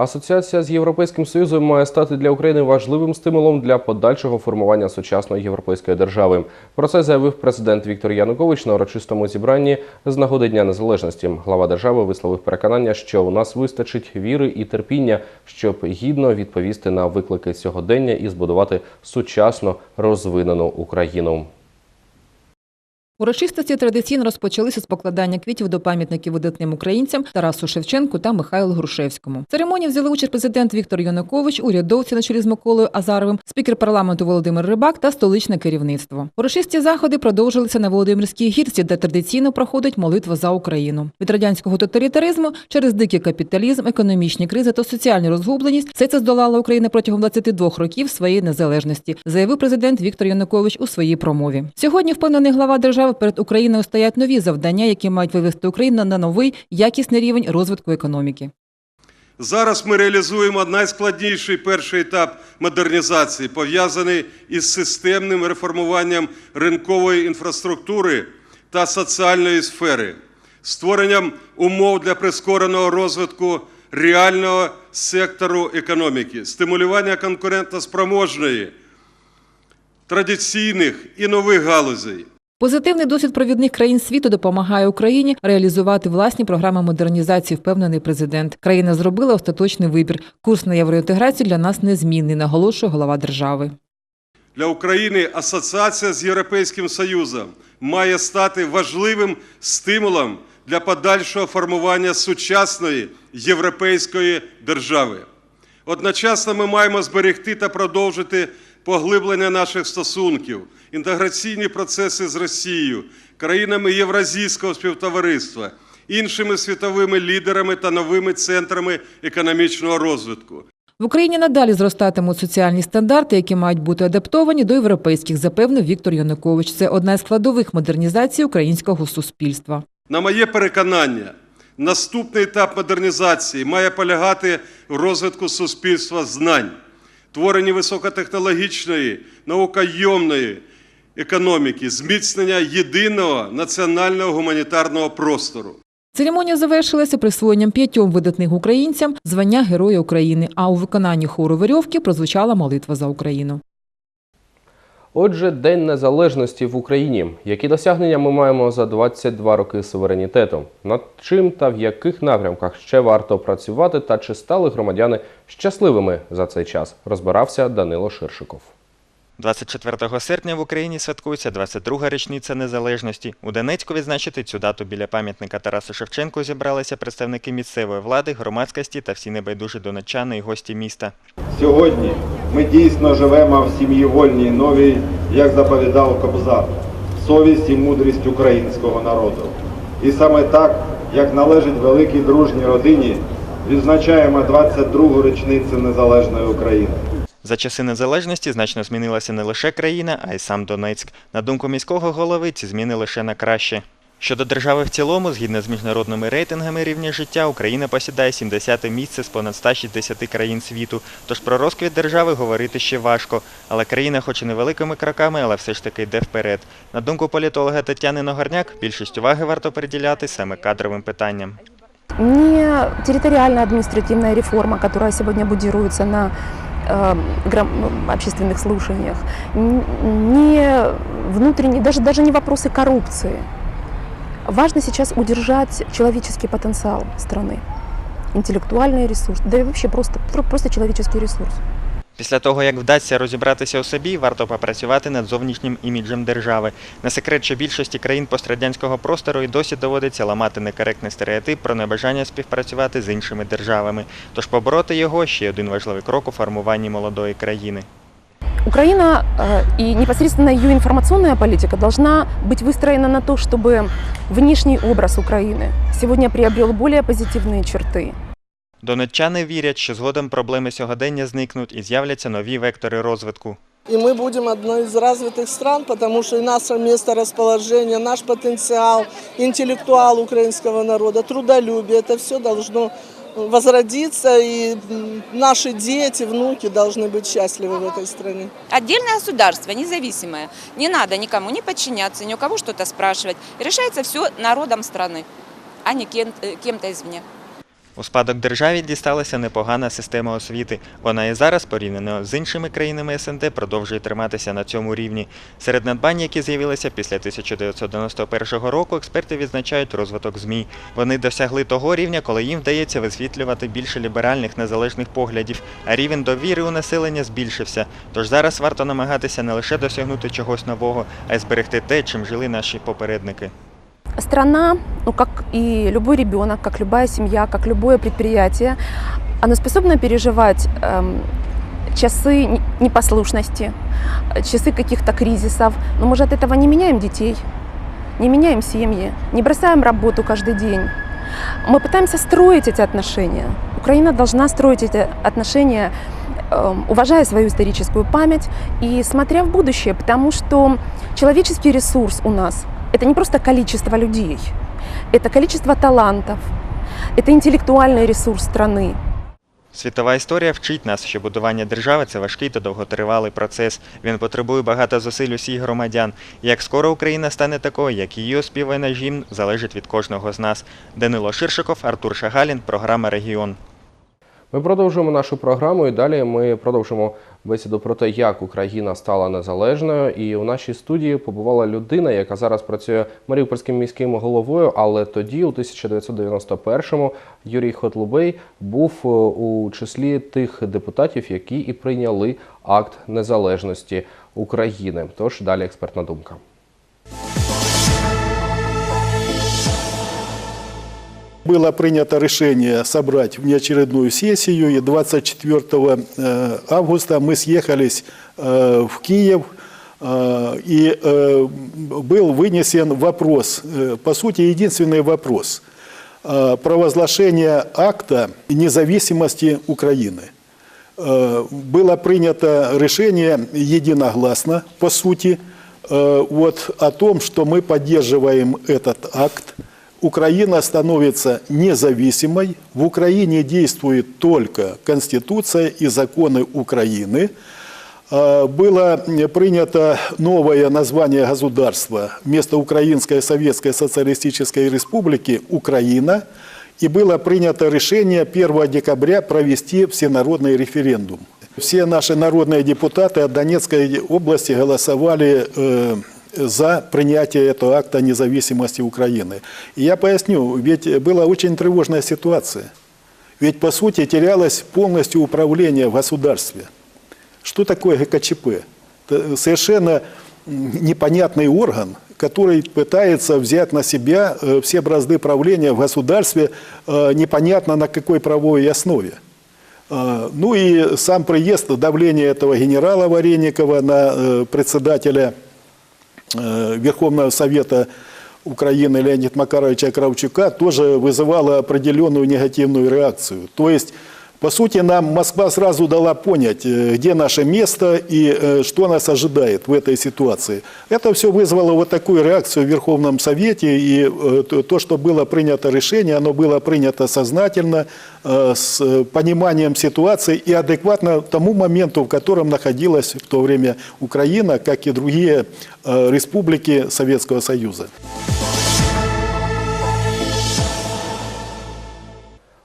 Асоціація з Європейським Союзом має стати для України важливим стимулом для подальшого формування сучасної європейської держави. Про це заявив президент Віктор Янукович на урочистому зібранні з нагоди Дня Незалежності. Глава держави висловив переконання, що у нас вистачить віри і терпіння, щоб гідно відповісти на виклики сьогодення і збудувати сучасно розвинену Україну. Урочистості традиційно розпочалися з покладання квітів до пам'ятників видатним українцям Тарасу Шевченку та Михайлу Грушевському. В церемонії взяли участь президент Віктор Янукович, урядовці на чолі з Миколою Азаровим, спікер парламенту Володимир Рибак та столичне керівництво. Урочисті заходи продовжилися на Володимирській гірці, де традиційно проходить молитва за Україну. Від радянського тоталітаризму через дикий капіталізм, економічні кризи та соціальну розгубленість все це здолала Україна протягом 22 років своєї незалежності, заявив президент Віктор Янукович у своїй промові. Сьогодні впевнений глава держави перед Україною стоять нові завдання, які мають вивести Україну на новий якісний рівень розвитку економіки. Зараз ми реалізуємо найскладніший перший етап модернізації, пов'язаний із системним реформуванням ринкової інфраструктури та соціальної сфери, створенням умов для прискореного розвитку реального сектору економіки, стимулювання конкурентоспроможної, традиційних і нових галузей. Позитивний досвід провідних країн світу допомагає Україні реалізувати власні програми модернізації, впевнений президент. Країна зробила остаточний вибір. Курс на євроінтеграцію для нас незмінний, наголошує голова держави. Для України асоціація з Європейським Союзом має стати важливим стимулом для подальшого формування сучасної європейської держави. Одночасно ми маємо зберегти та продовжити поглиблення наших стосунків, інтеграційні процеси з Росією, країнами Євразійського співтовариства, іншими світовими лідерами та новими центрами економічного розвитку. В Україні надалі зростатимуть соціальні стандарти, які мають бути адаптовані до європейських, запевнив Віктор Янукович. Це одна з складових модернізації українського суспільства. На моє переконання, наступний етап модернізації має полягати в розвитку суспільства знань, творенні високотехнологічної, наукойомної економіки, зміцнення єдиного національного гуманітарного простору. Церемонія завершилася присвоєнням п'ятьом видатних українцям звання Героя України. А у виконанні хору Верьовки прозвучала молитва за Україну. Отже, День Незалежності в Україні. Які досягнення ми маємо за 22 роки суверенітету? Над чим та в яких напрямках ще варто працювати та чи стали громадяни щасливими за цей час? Розбирався Данило Ширшиков. 24 серпня в Україні святкується 22-га річниця незалежності. У Донецьку відзначити цю дату біля пам'ятника Тарасу Шевченку зібралися представники місцевої влади, громадськості та всі небайдужі донеччани і гості міста. Сьогодні ми дійсно живемо в сім'ї вольній новій, як заповідав Кобзар, совість і мудрість українського народу. І саме так, як належить великій дружній родині, відзначаємо 22-гу річницю незалежної України. За часи незалежності значно змінилася не лише країна, а й сам Донецьк. На думку міського голови, ці зміни лише на краще. Щодо держави в цілому, згідно з міжнародними рейтингами рівня життя, Україна посідає 70-те місце з понад 160 країн світу. Тож про розквіт держави говорити ще важко. Але країна, хоч і невеликими кроками, але все ж таки йде вперед. На думку політолога Тетяни Ногорняк, більшість уваги варто приділяти саме кадровим питанням. не территориальная административная реформа, которая сегодня будируется на общественных слушаниях, н- не внутренние, даже, даже не вопросы коррупции. Важно сейчас удержать человеческий потенциал страны, интеллектуальный ресурс, да и вообще просто, про- просто человеческий ресурс. Після того, як вдасться розібратися у собі, варто попрацювати над зовнішнім іміджем держави. Не секрет, що більшості країн пострадянського простору і досі доводиться ламати некоректний стереотип про небажання співпрацювати з іншими державами. Тож побороти його ще один важливий крок у формуванні молодої країни. Украина э, и непосредственно ее информационная политика должна быть выстроена на то, чтобы внешний образ Украины сегодня приобрел более позитивные черты. Донеччани вірять, що згодом проблеми сьогодення зникнуть і з'являться нові вектори розвитку. И мы будем одной из развитых стран, потому что и наше место расположения, наш потенциал, интеллектуал украинского народа, трудолюбие, это все должно возродиться, и м, наши дети, внуки должны быть счастливы в этой стране. Отдельное государство, независимое. Не надо никому не подчиняться, ни у кого что-то спрашивать. Решается все народом страны, а не кем- э, кем-то извне. У спадок державі дісталася непогана система освіти. Вона і зараз, порівняно з іншими країнами СНД, продовжує триматися на цьому рівні. Серед надбань, які з'явилися після 1991 року, експерти відзначають розвиток ЗМІ. Вони досягли того рівня, коли їм вдається висвітлювати більше ліберальних незалежних поглядів, а рівень довіри у населення збільшився. Тож зараз варто намагатися не лише досягнути чогось нового, а й зберегти те, чим жили наші попередники. Страна, ну как и любой ребенок, как любая семья, как любое предприятие, она способна переживать эм, часы не- непослушности, часы каких-то кризисов. Но мы же от этого не меняем детей, не меняем семьи, не бросаем работу каждый день. Мы пытаемся строить эти отношения. Украина должна строить эти отношения, эм, уважая свою историческую память и смотря в будущее, потому что человеческий ресурс у нас – это не просто количество людей, это количество талантов, это интеллектуальный ресурс страны. Світова історія вчить нас, що будування держави це важкий та довготривалий процес. Він потребує багато зусиль усіх громадян. Як скоро Україна стане такою, як її оспіває наш гімн, залежить від кожного з нас. Данило Ширшиков, Артур Шагалін, програма Регіон. Ми продовжуємо нашу програму і далі ми продовжимо бесіду про те, як Україна стала незалежною. І у нашій студії побувала людина, яка зараз працює Маріупольським міським головою. Але тоді, у 1991-му, Юрій Хотлубей був е, у числі тих депутатів, які і прийняли акт незалежності України. Тож далі експертна думка. Было принято решение собрать внеочередную сессию, и 24 э, августа мы съехались э, в Киев, э, и был вынесен вопрос, по сути, единственный вопрос провозглашения акта независимости Украины. Было принято решение единогласно, по сути, вот о том, что мы поддерживаем этот акт. Украина становится независимой. В Украине действует только Конституция и законы Украины. Э, Было принято новое название государства вместо Украинской Советской Социалистической Республики Украина. И было принято решение 1 декабря провести всенародный референдум. Все наши народные депутаты от Донецкой области голосовали э, за принятие этого акта независимости Украины. И я поясню, ведь была очень тревожная ситуация. Ведь, по сути, терялось полностью управление в государстве. Что такое ГКЧП? Это совершенно непонятный орган, который пытается взять на себя э, все бразды правления в государстве э, непонятно на какой правовой основе. Э, Ну и сам приезд, давление этого генерала Вареникова на председателя Верховного Совета Украины Леонида Макаровича Кравчука тоже вызывало определенную негативную реакцию. То есть, по сути, нам Москва сразу дала понять, э, где наше место и э, что нас ожидает в этой ситуации. Это все вызвало вот такую реакцию в Верховном Совете, и э, то- то, что было принято решение, оно было принято сознательно, с пониманием ситуации и адекватно тому моменту, в котором находилась в то время Украина, как и другие республики Советского Союза.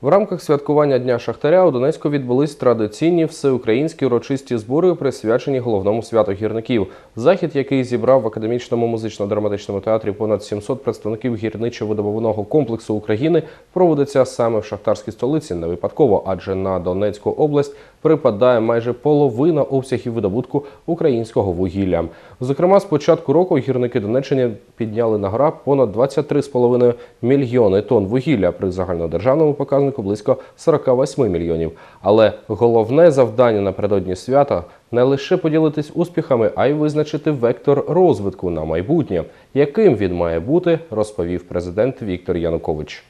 В рамках святкування Дня Шахтаря у Донецьку відбулись традиційні всеукраїнські урочисті збори, присвячені головному святу гірників. Захід, який зібрав в академічному музично-драматичному театрі понад 700 представників гірничо-видобувного комплексу України, проводиться саме в шахтарській столиці не випадково, адже на Донецьку область припадає майже половина обсягів видобутку українського вугілля. Зокрема, з початку року гірники Донеччини підняли на гора понад 23,5 мільйони тонн вугілля при загальнодержавному показнику близько 48 мільйонів. Але головне завдання напередодні свята не лише поділитись успіхами, а й визначити вектор розвитку на майбутнє, яким він має бути, розповів президент Віктор Янукович.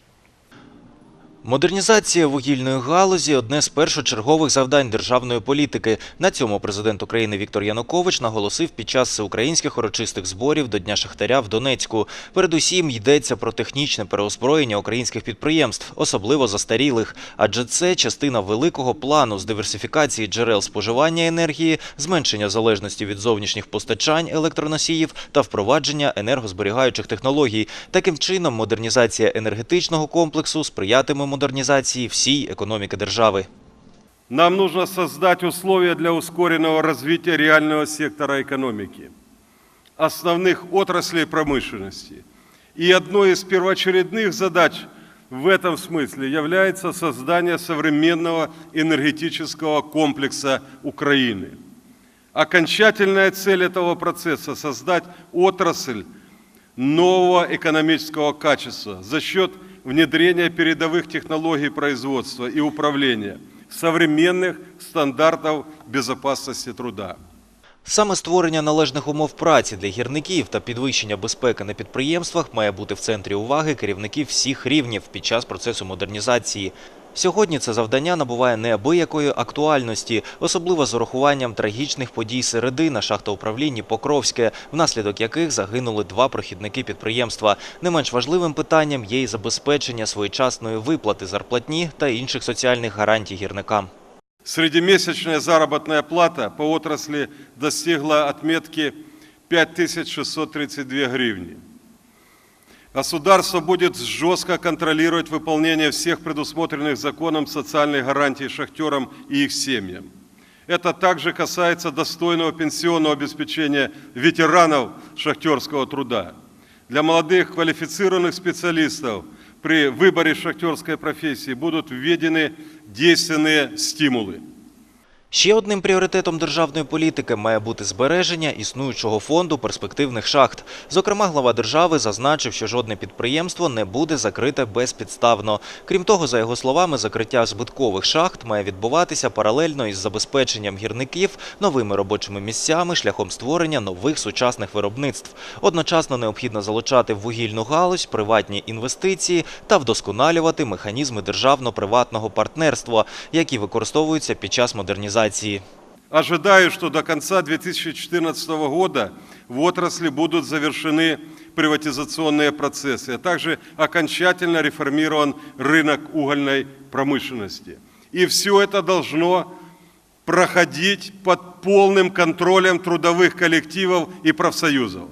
Модернізація вугільної галузі одне з першочергових завдань державної політики. На цьому президент України Віктор Янукович наголосив під час всеукраїнських урочистих зборів до Дня Шахтаря в Донецьку. Передусім йдеться про технічне переозброєння українських підприємств, особливо застарілих, адже це частина великого плану з диверсифікації джерел споживання енергії, зменшення залежності від зовнішніх постачань електроносіїв та впровадження енергозберігаючих технологій. Таким чином, модернізація енергетичного комплексу сприятиме модернізації всій економіки держави. Нам нужно создать условия для ускоренного развития реального сектора экономики, основных отраслей промышленности. И одной из первоочередных задач в этом смысле является создание современного энергетического комплекса Украины. Окончательная цель этого процесса – создать отрасль нового экономического качества за счет внедрения передовых технологий производства и управления, современных стандартов безопасности труда. Саме створення належних умов праці для гірників та підвищення безпеки на підприємствах має бути в центрі уваги керівників всіх рівнів під час процесу модернізації. Сьогодні це завдання набуває неабиякої актуальності, особливо з урахуванням трагічних подій середи на шахтоуправлінні Покровське, внаслідок яких загинули два прохідники підприємства. Не менш важливим питанням є й забезпечення своєчасної виплати зарплатні та інших соціальних гарантій гірникам. Среднемесячная заработная плата по отрасли достигла отметки 5632 гривни. Государство будет жестко контролировать выполнение всех предусмотренных законом социальных гарантий шахтерам и их семьям. Это также касается достойного пенсионного обеспечения ветеранов шахтерского труда. Для молодых квалифицированных специалистов при выборе шахтерской профессии будут введены действенные стимулы. Ще одним пріоритетом державної політики має бути збереження існуючого фонду перспективних шахт. Зокрема, глава держави зазначив, що жодне підприємство не буде закрите безпідставно. Крім того, за його словами, закриття збиткових шахт має відбуватися паралельно із забезпеченням гірників новими робочими місцями шляхом створення нових сучасних виробництв. Одночасно необхідно залучати в вугільну галузь приватні інвестиції та вдосконалювати механізми державно-приватного партнерства, які використовуються під час модернізації. Ожидаю, что до конца 2014 года в отрасли будут завершены приватизационные процессы, а также окончательно реформирован рынок угольной промышленности. И все это должно проходить под полным контролем трудовых коллективов и профсоюзов.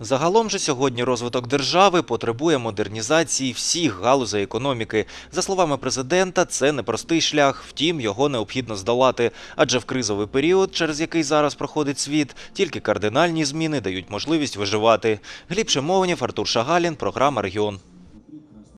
Загалом же сьогодні розвиток держави потребує модернізації всіх галузей економіки. За словами президента, це непростий шлях, втім його необхідно здолати. Адже в кризовий період, через який зараз проходить світ, тільки кардинальні зміни дають можливість виживати. Гліб Шимовнів, Артур Шагалін, програма Регіон.